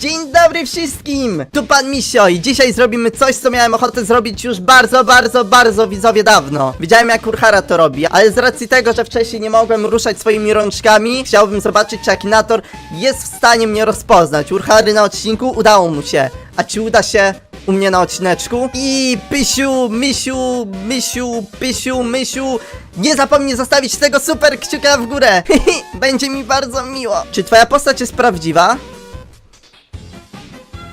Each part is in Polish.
Dzień dobry wszystkim! Tu pan Misio i dzisiaj zrobimy coś, co miałem ochotę zrobić już bardzo, bardzo, bardzo widzowie dawno. Widziałem jak Urhara to robi, ale z racji tego, że wcześniej nie mogłem ruszać swoimi rączkami, chciałbym zobaczyć, czy Akinator jest w stanie mnie rozpoznać. Urhary na odcinku udało mu się. A czy uda się u mnie na odcineczku? I Pysiu, Misiu, Misiu, Pysiu, Mysiu, nie zapomnij zostawić tego super kciuka w górę. Będzie mi bardzo miło. Czy twoja postać jest prawdziwa?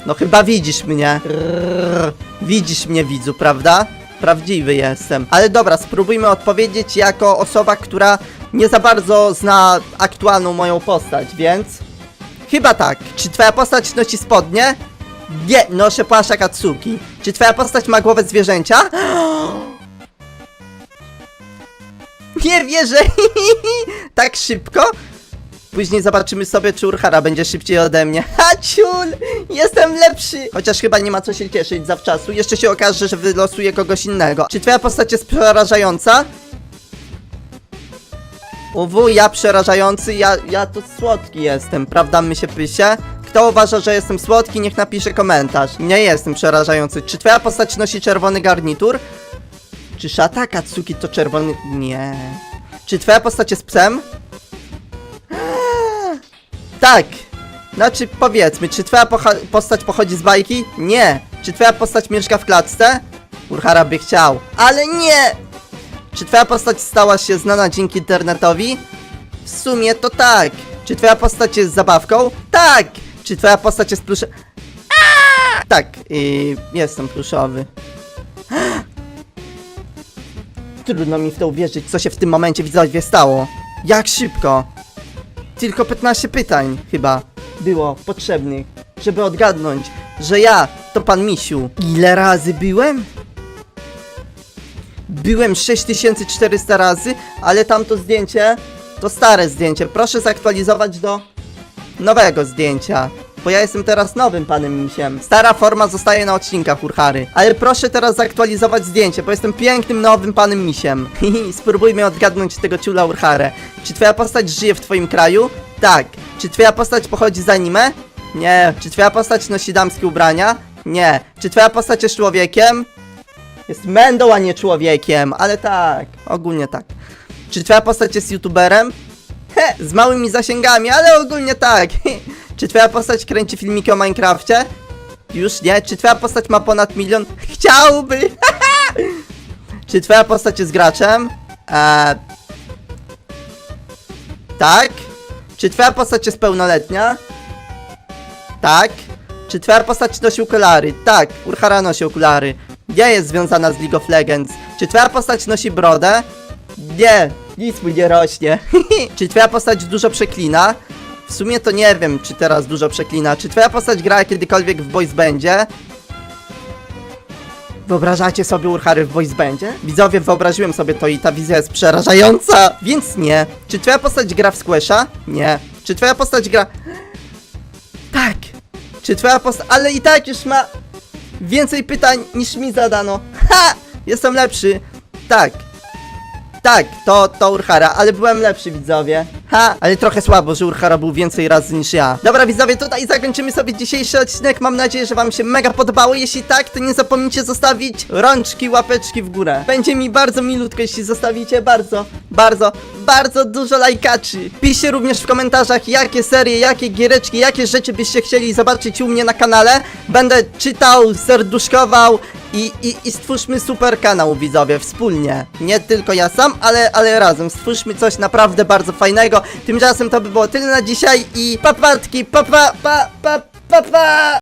No chyba widzisz mnie. Rrrr. Widzisz mnie, widzu, prawda? Prawdziwy jestem. Ale dobra, spróbujmy odpowiedzieć jako osoba, która nie za bardzo zna aktualną moją postać, więc... Chyba tak. Czy twoja postać nosi spodnie? Nie, noszę płaszcz Akatsuki. Czy twoja postać ma głowę zwierzęcia? Nie wierzę! tak szybko? Później zobaczymy sobie, czy Urhara będzie szybciej ode mnie. Ha, ciul! Jestem lepszy! Chociaż chyba nie ma co się cieszyć zawczasu. Jeszcze się okaże, że wylosuję kogoś innego. Czy twoja postać jest przerażająca? Uwu, ja przerażający, ja, ja to słodki jestem, prawda, my się pysie? Kto uważa, że jestem słodki, niech napisze komentarz. Nie jestem przerażający. Czy twoja postać nosi czerwony garnitur? Czy szata Katsuki to czerwony... Nie. Czy twoja postać jest psem? Tak! Znaczy, powiedzmy, czy twoja postać pochodzi z bajki? Nie! Czy twoja postać mieszka w klatce? Urhara by chciał. Ale nie! Czy twoja postać stała się znana dzięki internetowi? W sumie to tak. Czy twoja postać jest zabawką? Tak! Czy twoja postać jest plusz... Aaa! Tak, i jestem pluszowy. Trudno mi w to uwierzyć, co się w tym momencie widzowie stało. Jak szybko? Tylko 15 pytań chyba było potrzebnych, żeby odgadnąć, że ja to pan Misiu. Ile razy byłem? Byłem 6400 razy, ale tamto zdjęcie to stare zdjęcie. Proszę zaktualizować do nowego zdjęcia. Bo ja jestem teraz nowym panem misiem. Stara forma zostaje na odcinkach Urhary. Ale proszę teraz zaktualizować zdjęcie, bo jestem pięknym nowym panem misiem. Spróbujmy odgadnąć tego ciula Urharę. Czy twoja postać żyje w twoim kraju? Tak. Czy twoja postać pochodzi z anime? Nie. Czy twoja postać nosi damskie ubrania? Nie. Czy twoja postać jest człowiekiem? Jest mędą, a nie człowiekiem, ale tak, ogólnie tak. Czy twoja postać jest youtuberem? He, z małymi zasięgami, ale ogólnie tak. Czy twoja postać kręci filmiki o Minecrafcie? Już nie. Czy twoja postać ma ponad milion? Chciałby! Czy twoja postać jest graczem? Eee... Tak. Czy twoja postać jest pełnoletnia? Tak. Czy twoja postać nosi okulary? Tak, Urhara nosi okulary. Nie jest związana z League of Legends. Czy twoja postać nosi brodę? Nie, nic mu nie rośnie. czy twoja postać dużo przeklina? W sumie to nie wiem, czy teraz dużo przeklina. Czy twoja postać gra kiedykolwiek w voice będzie? Wyobrażacie sobie Urhary w voice będzie? Widzowie, wyobraziłem sobie to i ta wizja jest przerażająca, więc nie. Czy twoja postać gra w Squasha? Nie. Czy twoja postać gra... Tak. Czy twoja postać... Ale i tak już ma więcej pytań niż mi zadano. Ha! Jestem lepszy. Tak. Tak, to, to Urhara, ale byłem lepszy widzowie. Ha, ale trochę słabo, że Urhara był więcej razy niż ja. Dobra widzowie, tutaj zakończymy sobie dzisiejszy odcinek. Mam nadzieję, że wam się mega podobało. Jeśli tak, to nie zapomnijcie zostawić rączki, łapeczki w górę. Będzie mi bardzo milutko, jeśli zostawicie bardzo, bardzo, bardzo dużo lajkaczy. Piszcie również w komentarzach, jakie serie, jakie giereczki, jakie rzeczy byście chcieli zobaczyć u mnie na kanale. Będę czytał, serduszkował i, i, i stwórzmy super kanał widzowie, wspólnie. Nie tylko ja sam, ale, ale razem. Stwórzmy coś naprawdę bardzo fajnego. Tymczasem to by było tyle na dzisiaj i papatki, pa pa pa pa pa pa!